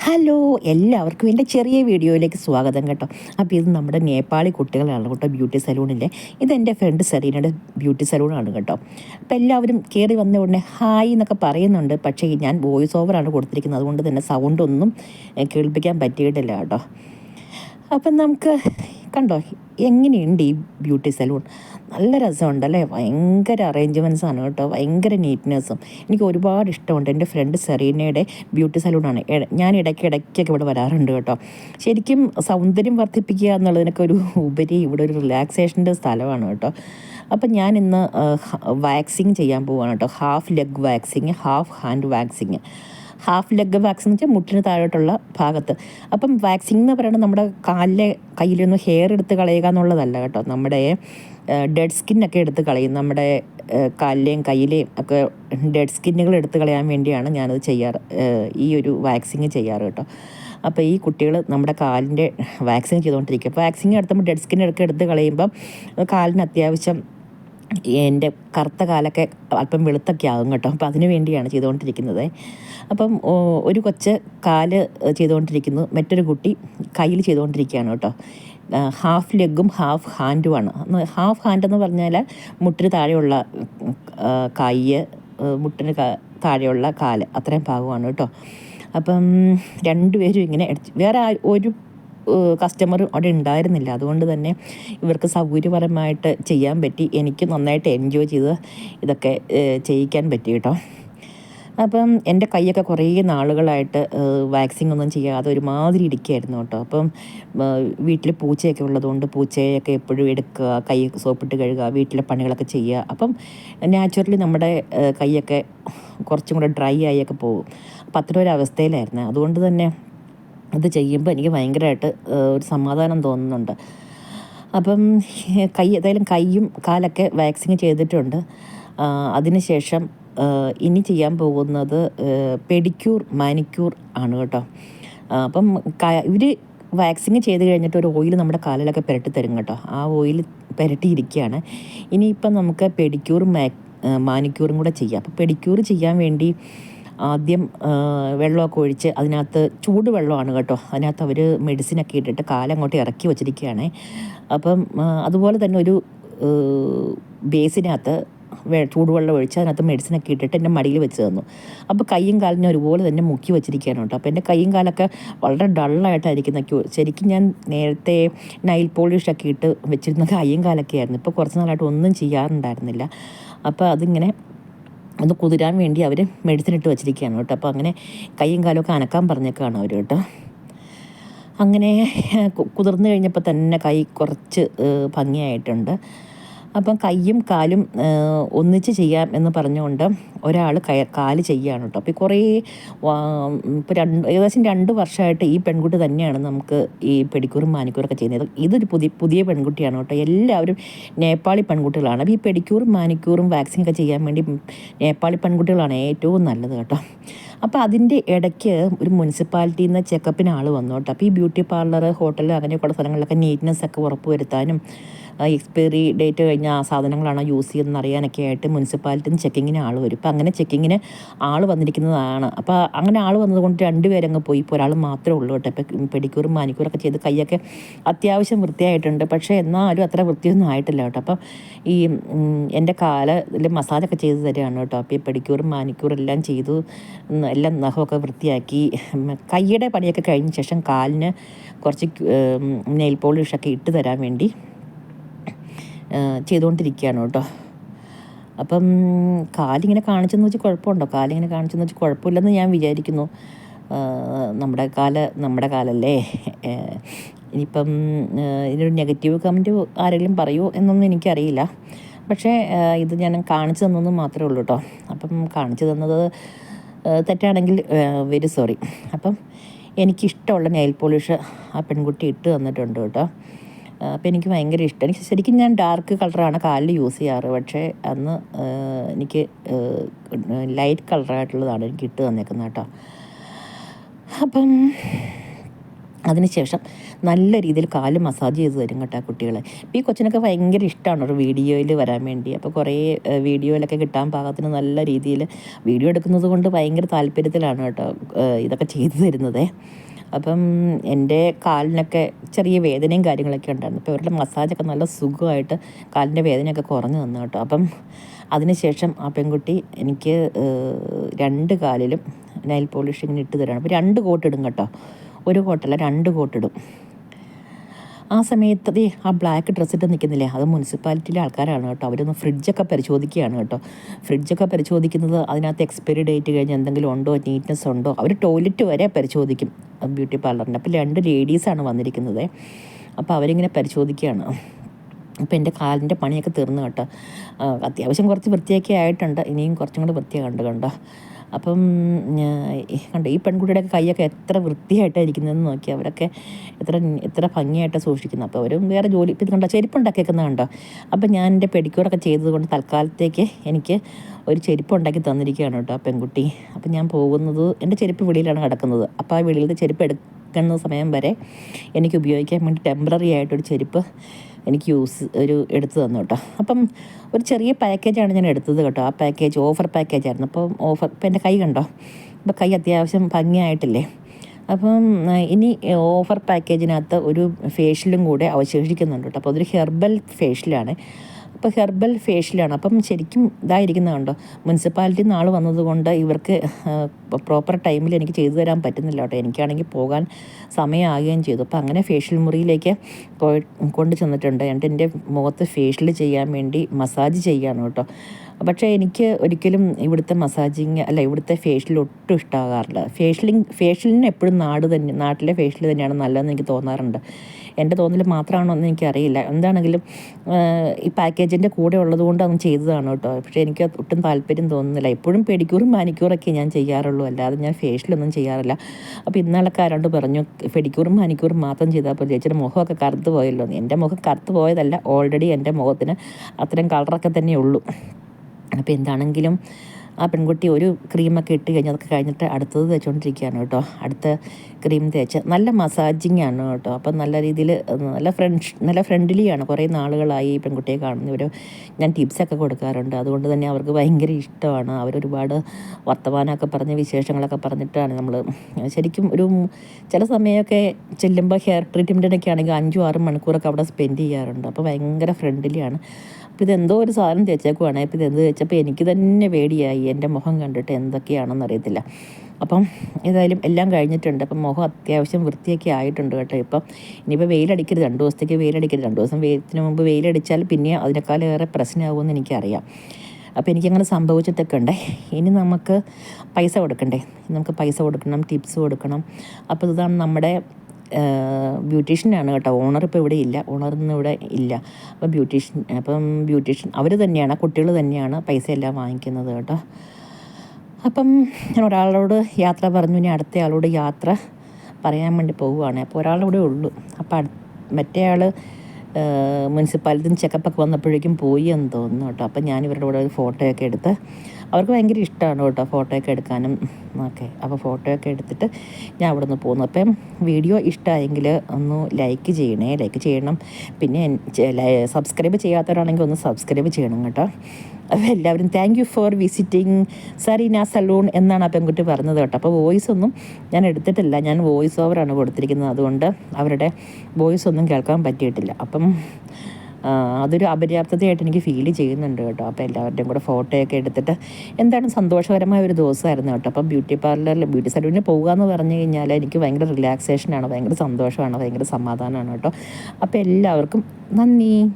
Hello എല്ലാവർക്കും എന്റെ ചെറിയ വീഡിയോയിലേക്ക് സ്വാഗതം കേട്ടോ. അപ്പോൾ ഇത് നമ്മുടെ നേപ്പാളി കുട്ടികളാണ് കേട്ടോ ബ്യൂട്ടി സലൂണിന്റെ ഇത് എന്റെ ഫ്രണ്ട് സെറീനയുടെ ബ്യൂട്ടി സലൂണാണ് കേട്ടോ. അപ്പോൾ എല്ലാവരും കയറി വന്ന ഉടനെ ഹായ് എന്നൊക്കെ പറയുന്നുണ്ട്. പക്ഷേ ഞാൻ വോയിസ് ഓവറാണ് കൊടുത്തിരിക്കുന്നത്. അതുകൊണ്ട് തന്നെ സൗണ്ടൊന്നും കേൾപ്പിക്കാൻ പറ്റിയിട്ടില്ല കേട്ടോ. അപ്പം നമുക്ക് കണ്ടോ? എങ്ങനെയുണ്ട് ഈ ബ്യൂട്ടി സലൂൺ നല്ല രസമുണ്ടല്ലേ? ഭയങ്കര അറേഞ്ച്മെന്റ്സ് ആണ് കേട്ടോ. ഭയങ്കര നീറ്റ്നെസ്സും എനിക്ക് ഒരുപാട് ഇഷ്ടമുണ്ട്. എന്റെ ഫ്രണ്ട് സെറീനയുടെ ബ്യൂട്ടി സലൂണാണ് ഞാൻ ഇടയ്ക്ക് ഇടയ്ക്കൊക്കെ ഇവിടെ വരാറുണ്ട് കേട്ടോ. ശരിക്കും സൗന്ദര്യം വർദ്ധിപ്പിക്കുക എന്നുള്ളതിനൊക്കെ ഒരു ഉപരി ഇവിടെ ഒരു റിലാക്സേഷന്റെ സ്ഥലമാണ് കേട്ടോ. അപ്പം ഞാൻ ഇന്ന് വാക്സിങ് ചെയ്യാൻ പോവുകയാണ് കേട്ടോ. Half leg waxing half hand waxing half leg waxing എന്ന് വെച്ചാൽ മുട്ടിന് താഴോട്ടുള്ള ഭാഗത്ത്. അപ്പം വാക്സിൻ എന്ന് പറയുന്നത് നമ്മുടെ കാലിലെ കയ്യിലൊന്നും ഹെയർ എടുത്ത് കളയുക എന്നുള്ളതല്ല കേട്ടോ. നമ്മുടെ ഡെഡ് സ്കിന്നൊക്കെ എടുത്ത് കളയും. നമ്മുടെ കാലിലെയും കയ്യിലെയും ഒക്കെ ഡെഡ് സ്കിന്നുകൾ എടുത്ത് കളയാൻ വേണ്ടിയാണ് ഞാനത് ചെയ്യാറ് ഈ ഒരു വാക്സിങ് ചെയ്യാറ് കേട്ടോ. അപ്പോൾ ഈ കുട്ടികൾ നമ്മുടെ കാലിന്റെ വാക്സിൻ ചെയ്തുകൊണ്ടിരിക്കുക വാക്സിൻ എടുത്തുമ്പോൾ ഡെഡ് സ്കിൻ എടുത്ത് എടുത്ത് കളയുമ്പം കാലിന് അത്യാവശ്യം എന്റെ കറുത്ത കാലൊക്കെ അല്പം വെളുത്തൊക്കെ ആകും കേട്ടോ. അപ്പം അതിന് വേണ്ടിയാണ് ചെയ്തുകൊണ്ടിരിക്കുന്നത്. അപ്പം ഒരു കൊച്ച് കാൽ ചെയ്തുകൊണ്ടിരിക്കുന്നു. മറ്റൊരു കുട്ടി കയ്യിൽ ചെയ്തുകൊണ്ടിരിക്കുകയാണ് കേട്ടോ. ഹാഫ് ലെഗും ഹാഫ് ഹാൻഡുമാണ് ഹാഫ് ഹാൻഡ് എന്ന് പറഞ്ഞാൽ മുട്ടിന് താഴെയുള്ള കയ്യ് മുട്ടിന് താഴെയുള്ള കാൽ. അത്രയും ഭാഗമാണ് കേട്ടോ. അപ്പം രണ്ടുപേരും ഇങ്ങനെ വേറെ ഒരു കസ്റ്റമർ അവിടെ ഉണ്ടായിരുന്നില്ല. അതുകൊണ്ട് തന്നെ ഇവർക്ക് സൗകര്യപരമായിട്ട് ചെയ്യാൻ പറ്റി. എനിക്ക് നന്നായിട്ട് എൻജോയ് ചെയ്ത് ഇതൊക്കെ ചെയ്യിക്കാൻ പറ്റി കേട്ടോ. അപ്പം എന്റെ കൈയൊക്കെ കുറേ നാളുകളായിട്ട് വാക്സിംഗ് ഒന്നും ചെയ്യാതെ ഒരുമാതിരി ഇരിക്കുകയായിരുന്നു കേട്ടോ. അപ്പം വീട്ടിൽ പൂച്ചയൊക്കെ ഉള്ളതുകൊണ്ട് പൂച്ചയൊക്കെ എപ്പോഴും എടുക്കുക കൈ സോപ്പിട്ട് കഴുകുക വീട്ടിലെ പണികളൊക്കെ ചെയ്യുക. അപ്പം നാച്ചുറലി നമ്മുടെ കൈയൊക്കെ കുറച്ചും കൂടെ ഡ്രൈ ആയൊക്കെ പോകും. അപ്പം അത്ര ഒരു അവസ്ഥയിലായിരുന്നു അതുകൊണ്ട് തന്നെ ഇത് ചെയ്യുമ്പോൾ എനിക്ക് ഭയങ്കരമായിട്ട് ഒരു സമാധാനം തോന്നുന്നുണ്ട്. അപ്പം കൈ ഏതായാലും കൈയും കാലൊക്കെ വാക്സിൻ ചെയ്തിട്ടുണ്ട്. അതിനുശേഷം ഇനി ചെയ്യാൻ പോകുന്നത് പെഡിക്യൂർ മാനിക്യൂർ ആണ് കേട്ടോ. അപ്പം ഇവർ വാക്സിൻ ചെയ്ത് കഴിഞ്ഞിട്ട് ഒരു ഓയിൽ നമ്മുടെ കാലിലൊക്കെ പുരട്ടി തരും കേട്ടോ. ആ ഓയിൽ പുരട്ടിയിരിക്കുകയാണ്. ഇനിയിപ്പം നമുക്ക് പെഡിക്യൂറും മാ മാനിക്യൂറും കൂടെ ചെയ്യാം. അപ്പോൾ പെഡിക്യൂർ ചെയ്യാൻ വേണ്ടി ആദ്യം വെള്ളമൊക്കെ ഒഴിച്ച് അതിനകത്ത് ചൂടുവെള്ളമാണ് കേട്ടോ. അതിനകത്ത് അവർ മെഡിസിനൊക്കെ ഇട്ടിട്ട് കാലങ്ങോട്ട് ഇറക്കി വച്ചിരിക്കുകയാണ്. അപ്പം അതുപോലെ തന്നെ ഒരു ബേസിനകത്ത് ചൂടുവെള്ളം ഒഴിച്ച് അതിനകത്ത് മെഡിസിനൊക്കെ ഇട്ടിട്ട് എന്റെ മടിയിൽ വെച്ച് തന്നു. അപ്പോൾ കൈയും കാലിനും ഒരുപോലെ തന്നെ മുക്കി വെച്ചിരിക്കുകയാണ് കേട്ടോ. അപ്പോൾ എന്റെ കൈയും കാലൊക്കെ വളരെ ഡള്ളായിട്ടായിരിക്കുന്ന ശരിക്കും ഞാൻ നേരത്തെ നൈൽ പോളിഷൊക്കെ ഇട്ട് വെച്ചിരുന്ന കൈയും കാലൊക്കെ ആയിരുന്നു. ഇപ്പോൾ കുറച്ച് നാളായിട്ട് ഒന്നും ചെയ്യാറുണ്ടായിരുന്നില്ല. അപ്പോൾ അതിങ്ങനെ ഒന്ന് കുതിരാൻ വേണ്ടി അവർ മെഡിസിൻ ഇട്ട് വെച്ചിരിക്കുകയാണ് കേട്ടോ. അപ്പോൾ അങ്ങനെ കൈയും കാലമൊക്കെ അനക്കാൻ പറഞ്ഞേക്കാണ് അവർ കേട്ടോ. അങ്ങനെ കുതിർന്നു കഴിഞ്ഞപ്പോൾ തന്നെ കൈ കുറച്ച് ഭംഗിയായിട്ടുണ്ട്. അപ്പം കൈയും കാലും ഒന്നിച്ച് ചെയ്യാം എന്ന് പറഞ്ഞുകൊണ്ട് ഒരാൾ കയ കാൽ ചെയ്യുകയാണ് കേട്ടോ. അപ്പോൾ കുറേ ഇപ്പോൾ രണ്ട് ഏകദേശം രണ്ട് വർഷമായിട്ട് ഈ പെൺകുട്ടി തന്നെയാണ് നമുക്ക് ഈ പെഡിക്യൂറും മാനിക്യൂറൊക്കെ ചെയ്യുന്നത്. ഇതൊരു പുതിയ പുതിയ പെൺകുട്ടിയാണ് കേട്ടോ. എല്ലാവരും നേപ്പാളി പെൺകുട്ടികളാണ്. അപ്പോൾ ഈ പെഡിക്യൂറും മാനിക്യൂറും വാക്സിൻ ഒക്കെ ചെയ്യാൻ വേണ്ടി നേപ്പാളി പെൺകുട്ടികളാണ് ഏറ്റവും നല്ലത് കേട്ടോ. അപ്പോൾ അതിന്റെ ഇടയ്ക്ക് ഒരു മുനിസിപ്പാലിറ്റിയിൽ നിന്ന് ചെക്കപ്പിന് ആൾ വന്നു കേട്ടോ. അപ്പോൾ ഈ ബ്യൂട്ടി പാർലർ ഹോട്ടൽ അങ്ങനെയൊക്കെയുള്ള സ്ഥലങ്ങളിലൊക്കെ നീറ്റ്നെസ് ഒക്കെ ഉറപ്പ് വരുത്താനും എക്സ്പയറി ഡേറ്റ് കഴിഞ്ഞ ആ സാധനങ്ങളാണോ യൂസ് ചെയ്യുന്നത് അറിയാനൊക്കെ ആയിട്ട് മുനിസിപ്പാലിറ്റിയിൽ നിന്ന് ചെക്കിങ്ങിന് ആൾ വരും. ഇപ്പം അങ്ങനെ ചെക്കിങ്ങിന് ആൾ വന്നിരിക്കുന്നതാണ്. അപ്പോൾ അങ്ങനെ ആൾ വന്നതുകൊണ്ട് രണ്ടുപേരങ്ങ് പോയി. ഇപ്പോൾ ഒരാൾ മാത്രമേ ഉള്ളൂ കേട്ടോ. ഇപ്പം പെഡിക്യൂറും മാനിക്യൂറൊക്കെ ചെയ്ത് കൈയൊക്കെ അത്യാവശ്യം വൃത്തിയായിട്ടുണ്ട്. പക്ഷേ എന്നാലും അത്ര വൃത്തിയൊന്നും ആയിട്ടില്ല കേട്ടോ. അപ്പം ഈ എന്റെ കാലിൽ മസാജൊക്കെ ചെയ്ത് തരികയാണ് കേട്ടോ. അപ്പോൾ ഈ പെഡിക്യൂറും മാനിക്യൂറും എല്ലാം ചെയ്തു. എല്ലാം നഖമൊക്കെ വൃത്തിയാക്കി. കൈയുടെ പണിയൊക്കെ കഴിഞ്ഞ ശേഷം കാലിന് കുറച്ച് നെയിൽ പോളിഷൊക്കെ ഇട്ട് തരാൻ വേണ്ടി ചെയ്തുകൊണ്ടിരിക്കുകയാണ് കേട്ടോ. അപ്പം കാലിങ്ങനെ കാണിച്ചെന്ന് വെച്ച് കുഴപ്പമുണ്ടോ? കാലിങ്ങനെ കാണിച്ചെന്ന് വെച്ച് കുഴപ്പമില്ലെന്ന് ഞാൻ വിചാരിക്കുന്നു. നമ്മുടെ കാല നമ്മുടെ കാലല്ലേ? ഇനിയിപ്പം ഇതിനൊരു നെഗറ്റീവ് കമന്റ് ആരെങ്കിലും പറയുമോ എന്നൊന്നും എനിക്കറിയില്ല. പക്ഷേ ഇത് ഞാൻ കാണിച്ചു തന്നെന്ന് മാത്രമേ ഉള്ളൂ കേട്ടോ. അപ്പം കാണിച്ചു തന്നത് തെറ്റാണെങ്കിൽ വെരി സോറി. അപ്പം എനിക്കിഷ്ടമുള്ള നെയിൽ പോളിഷ് ആ പെൺകുട്ടി ഇട്ട് തന്നിട്ടുണ്ട് കേട്ടോ. അപ്പോൾ എനിക്ക് ഭയങ്കര ഇഷ്ടം. എനിക്ക് ശരിക്കും ഞാൻ ഡാർക്ക് കളറാണ് കാലിൽ യൂസ് ചെയ്യാറ്. പക്ഷേ അന്ന് എനിക്ക് ലൈറ്റ് കളറായിട്ടുള്ളതാണ് എനിക്ക് ഇട്ട് തന്നേക്കുന്നത് കേട്ടോ. അപ്പം അതിനുശേഷം നല്ല രീതിയിൽ കാൽ മസാജ് ചെയ്ത് തരും കേട്ടോ കുട്ടികളെ. ഈ കൊച്ചിനൊക്കെ ഭയങ്കര ഇഷ്ടമാണ് ഒരു വീഡിയോയിൽ വരാൻ വേണ്ടി. അപ്പോൾ കുറേ വീഡിയോയിലൊക്കെ കിട്ടാൻ പാകത്തിന് നല്ല രീതിയിൽ വീഡിയോ എടുക്കുന്നത് കൊണ്ട് ഭയങ്കര താല്പര്യത്തിലാണ് കേട്ടോ ഇതൊക്കെ ചെയ്തു തരുന്നത്. അപ്പം എന്റെ കാലിനൊക്കെ ചെറിയ വേദനയും കാര്യങ്ങളൊക്കെ ഉണ്ടായിരുന്നു. അപ്പോൾ ഇവരുടെ മസാജൊക്കെ നല്ല സുഖമായിട്ട് കാലിന്റെ വേദനയൊക്കെ കുറഞ്ഞു തന്നു കേട്ടോ. അപ്പം അതിനുശേഷം ആ പെൺകുട്ടി എനിക്ക് രണ്ട് കാലിലും നൈൽ പോളിഷ് ഇങ്ങനെ ഇട്ട് തരാണ്. അപ്പോൾ രണ്ട് കോട്ടിടും കേട്ടോ. ഒരു കോട്ടല്ല രണ്ട് കോട്ടിടും. ആ സമയത്ത് അതേ ആ ബ്ലാക്ക് ഡ്രസ്സ് ഇട്ട് നിൽക്കുന്നില്ലേ? അത് മുനിസിപ്പാലിറ്റിയിലെ ആൾക്കാരാണ് കേട്ടോ. അവരൊന്ന് ഫ്രിഡ്ജൊക്കെ പരിശോധിക്കുകയാണ് കേട്ടോ. ഫ്രിഡ്ജൊക്കെ പരിശോധിക്കുന്നത് അതിനകത്ത് എക്സ്പയറി ഡേറ്റ് കഴിഞ്ഞ് എന്തെങ്കിലും ഉണ്ടോ? നീറ്റ്നെസ് ഉണ്ടോ? അവർ ടോയ്ലറ്റ് വരെ പരിശോധിക്കും. ബ്യൂട്ടി പാർലറിന്റെ അപ്പോൾ രണ്ട് ലേഡീസാണ് വന്നിരിക്കുന്നത്. അപ്പോൾ അവരിങ്ങനെ പരിശോധിക്കുകയാണ്. അപ്പോൾ എന്റെ കാലിന്റെ പണിയൊക്കെ തീർന്നു കേട്ടോ. അത്യാവശ്യം കുറച്ച് വൃത്തിയൊക്കെ ആയിട്ടുണ്ട്. ഇനിയും കുറച്ചും കൂടെ വൃത്തിയാകണ്ട് കണ്ടോ? അപ്പം കണ്ടോ ഈ പെൺകുട്ടിയുടെ കൈയൊക്കെ എത്ര വൃത്തിയായിട്ടാണ് ഇരിക്കുന്നതെന്ന് നോക്കി അവരൊക്കെ എത്ര എത്ര ഭംഗിയായിട്ട് സൂക്ഷിക്കുന്നത്. അപ്പോൾ അവരും വേറെ ജോലി ഇത് കണ്ടോ ചെരുപ്പുണ്ടാക്കിയേക്കുന്നത് കണ്ടോ? അപ്പം ഞാൻ എന്റെ പെഡിക്യൂറൊക്കെ ചെയ്തതുകൊണ്ട് തൽക്കാലത്തേക്ക് എനിക്ക് ഒരു ചെരുപ്പ് ഉണ്ടാക്കി തന്നിരിക്കുകയാണ് കേട്ടോ പെൺകുട്ടി. അപ്പം ഞാൻ പോകുന്നത് എന്റെ ചെരുപ്പ് വെളിയിലാണ് കിടക്കുന്നത്. അപ്പോൾ ആ വെളിയിലത്തെ ചെരുപ്പ് എടുക്കുന്ന സമയം വരെ എനിക്ക് ഉപയോഗിക്കാൻ വേണ്ടി ടെമ്പററി ആയിട്ടൊരു ചെരുപ്പ് എനിക്ക് യൂസ് ഒരു എടുത്തു തന്നു കേട്ടോ. അപ്പം ഒരു ചെറിയ പാക്കേജാണ് ഞാൻ എടുത്തത് കേട്ടോ. ആ പാക്കേജ് ഓഫർ പാക്കേജായിരുന്നു അപ്പം ഓഫർ ഇപ്പം എന്റെ കൈ കണ്ടോ? ഇപ്പം കൈ അത്യാവശ്യം ഭംഗിയായിട്ടില്ലേ? അപ്പം ഇനി ഓഫർ പാക്കേജിനകത്ത് ഒരു ഫേഷ്യലും കൂടെ അവശേഷിക്കുന്നുണ്ട് കേട്ടോ. അപ്പോൾ അതൊരു ഹെർബൽ ഫേഷ്യലാണ് അപ്പോൾ ഹെർബൽ ഫേഷ്യലാണ്. അപ്പം ശരിക്കും ഇതായിരിക്കുന്നത് കണ്ടോ? മുനിസിപ്പാലിറ്റി നാൾ വന്നതുകൊണ്ട് ഇവർക്ക് പ്രോപ്പർ ടൈമിൽ എനിക്ക് ചെയ്തു തരാൻ പറ്റുന്നില്ല കേട്ടോ. എനിക്കാണെങ്കിൽ പോകാൻ സമയമാകുകയും ചെയ്തു. അപ്പോൾ അങ്ങനെ ഫേഷ്യൽ മുറിയിലേക്ക് പോയി കൊണ്ട് ചെന്നിട്ടുണ്ട്. എന്നിട്ട് എന്റെ മുഖത്ത് ഫേഷ്യൽ ചെയ്യാൻ വേണ്ടി മസാജ് ചെയ്യാണ് കേട്ടോ. പക്ഷേ എനിക്ക് ഒരിക്കലും ഇവിടുത്തെ മസാജിങ് അല്ല ഇവിടുത്തെ ഫേഷ്യൽ ഒട്ടും ഇഷ്ടമാകാറില്ല ഫേഷ്യലിങ് ഫേഷ്യലിന് എപ്പോഴും നാട് തന്നെ നാട്ടിലെ ഫേഷ്യൽ തന്നെയാണ് നല്ലതെന്ന് എനിക്ക് തോന്നാറുണ്ട്. എന്റെ തോന്നൽ മാത്രമാണോ എന്ന് എനിക്കറിയില്ല. എന്താണെങ്കിലും ഈ പാക്കേജിന്റെ കൂടെ ഉള്ളത് കൊണ്ട് അങ്ങ് ചെയ്തതാണ് കേട്ടോ. പക്ഷേ എനിക്ക് ഒട്ടും താല്പര്യം തോന്നുന്നില്ല. എപ്പോഴും പെഡിക്യൂറും മാനിക്യൂറൊക്കെ ഞാൻ ചെയ്യാറുള്ളൂ. അല്ലാതെ ഞാൻ ഫേഷ്യലൊന്നും ചെയ്യാറില്ല. അപ്പോൾ ഇന്നാളൊക്കെ ആരോണ്ട് പറഞ്ഞു പെഡിക്യൂറും മാനിക്യൂറും മാത്രം ചെയ്താൽ പോലെ ചേച്ചിയുടെ മുഖമൊക്കെ കറുത്ത് പോയല്ലോ. എന്ന്." എന്റെ മുഖം കറുത്ത് പോയതല്ല ഓൾറെഡി എന്റെ മുഖത്തിന് അത്രയും കളറൊക്കെ തന്നെ ഉള്ളൂ അപ്പോൾ എന്താണെങ്കിലും ആ പെൺകുട്ടി ഒരു ക്രീമൊക്കെ ഇട്ട് കഴിഞ്ഞ് അതൊക്കെ കഴിഞ്ഞിട്ട് അടുത്തത് തേച്ചുകൊണ്ടിരിക്കുകയാണ് കേട്ടോ. അടുത്ത ക്രീം തേച്ച് നല്ല മസാജിങ് ആണ് കേട്ടോ. അപ്പം നല്ല രീതിയിൽ നല്ല ഫ്രണ്ട്സ് നല്ല ഫ്രണ്ട്ലിയാണ് കുറേ നാളുകളായി ഈ പെൺകുട്ടിയെ കാണുന്നവർ ഞാൻ ടിപ്സൊക്കെ കൊടുക്കാറുണ്ട്. അതുകൊണ്ട് തന്നെ അവർക്ക് ഭയങ്കര ഇഷ്ടമാണ്. അവരൊരുപാട് വർത്തമാനമൊക്കെ പറഞ്ഞ് വിശേഷങ്ങളൊക്കെ പറഞ്ഞിട്ടാണ് നമ്മൾ ശരിക്കും ഒരു ചില സമയമൊക്കെ ചെല്ലുമ്പോൾ ഹെയർ ട്രീറ്റ്മെന്റിനൊക്കെ ആണെങ്കിൽ അഞ്ചും ആറും മണിക്കൂറൊക്കെ അവിടെ സ്പെൻഡ് ചെയ്യാറുണ്ട്. അപ്പോൾ ഭയങ്കര ഫ്രണ്ട്ലിയാണ് അപ്പോൾ ഇതെന്തോ ഒരു സാധനം തേച്ചേക്കുവാണ്. അപ്പോൾ ഇതെന്ത് തേച്ചപ്പോൾ എനിക്ക് തന്നെ പേടിയായി. എന്റെ മുഖം കണ്ടിട്ട് എന്തൊക്കെയാണെന്ന് അറിയത്തില്ല. അപ്പം ഏതായാലും എല്ലാം കഴിഞ്ഞിട്ടുണ്ട്. അപ്പം മുഖം അത്യാവശ്യം വൃത്തിയൊക്കെ ആയിട്ടുണ്ട് കേട്ടോ ഇപ്പം. ഇനിയിപ്പോൾ വെയിലടിക്കരുത്. രണ്ട് ദിവസത്തേക്ക് വെയിലടിക്കരുത്. രണ്ട് ദിവസം വെയിലത്തിന് മുമ്പ് വെയിലടിച്ചാൽ പിന്നെ അതിനേക്കാളേറെ പ്രശ്നമാകുമെന്ന് എനിക്കറിയാം. അപ്പോൾ എനിക്കങ്ങനെ സംഭവിച്ചിട്ടൊക്കെ ഉണ്ട്. ഇനി നമുക്ക് പൈസ കൊടുക്കണ്ടേ? നമുക്ക് പൈസ കൊടുക്കണം ടിപ്സ് കൊടുക്കണം. അപ്പോൾ ഇതാണ് നമ്മുടെ ബ്യൂട്ടീഷ്യനാണ് കേട്ടോ. ഓണർ ഇപ്പോൾ ഇവിടെ ഇല്ല. ഓണർ ഇവിടെ ഇല്ല. അപ്പം ബ്യൂട്ടീഷ്യൻ അപ്പം ബ്യൂട്ടീഷ്യൻ അവർ തന്നെയാണ് കുട്ടികൾ തന്നെയാണ് പൈസ എല്ലാം വാങ്ങിക്കുന്നത് കേട്ടോ. അപ്പം ഞാൻ ഒരാളോട് യാത്ര പറഞ്ഞു. ഇനി അടുത്ത ആളോട് യാത്ര പറയാൻ വേണ്ടി പോവുകയാണ്. അപ്പോൾ ഒരാളിവിടെ ഉള്ളൂ. അപ്പോൾ മറ്റേ ആൾ മുനിസിപ്പാലിറ്റിയിൽ ചെക്കപ്പൊക്കെ വന്നപ്പോഴേക്കും പോയി എന്ന് തോന്നുന്നു കേട്ടോ. അപ്പം ഞാൻ ഇവരുടെ കൂടെ ഒരു ഫോട്ടോയൊക്കെ എടുത്ത് അവർക്ക് ഭയങ്കര ഇഷ്ടമാണ് കേട്ടോ ഫോട്ടോയൊക്കെ എടുക്കാനും ഒക്കെ. അപ്പോൾ ഫോട്ടോയൊക്കെ എടുത്തിട്ട് ഞാൻ അവിടെ നിന്ന് പോകുന്നു. അപ്പം വീഡിയോ ഇഷ്ടമായെങ്കിൽ ഒന്ന് ലൈക്ക് ചെയ്യണേ. ലൈക്ക് ചെയ്യണം. പിന്നെ സബ്സ്ക്രൈബ് ചെയ്യാത്തവരാണെങ്കിൽ ഒന്ന് സബ്സ്ക്രൈബ് ചെയ്യണം കേട്ടോ. അപ്പോൾ എല്ലാവരും thank you for visiting Zarina salon എന്നാണ് ആ പെൺകുട്ടി പറഞ്ഞത് കേട്ടോ. അപ്പോൾ വോയിസ് ഒന്നും ഞാൻ എടുത്തിട്ടില്ല. ഞാൻ വോയിസ് ഓവറാണ് കൊടുത്തിരിക്കുന്നത്. അതുകൊണ്ട് അവരുടെ വോയിസ് ഒന്നും കേൾക്കാൻ പറ്റിയിട്ടില്ല. അപ്പം അതൊരു അപര്യാപ്തതയായിട്ട് എനിക്ക് ഫീൽ ചെയ്യുന്നുണ്ട് കേട്ടോ. അപ്പോൾ എല്ലാവരുടെയും കൂടെ ഫോട്ടോയൊക്കെ എടുത്തിട്ട് എന്താണ് സന്തോഷകരമായ ഒരു ദിവസമായിരുന്നു കേട്ടോ. അപ്പം ബ്യൂട്ടി പാർലറിൽ ബ്യൂട്ടി സലൂണിൽ പോകുക എന്ന് പറഞ്ഞു കഴിഞ്ഞാൽ എനിക്ക് ഭയങ്കര റിലാക്സേഷനാണ് ഭയങ്കര സന്തോഷമാണ് ഭയങ്കര സമാധാനമാണ് കേട്ടോ. അപ്പോൾ എല്ലാവർക്കും നന്ദി.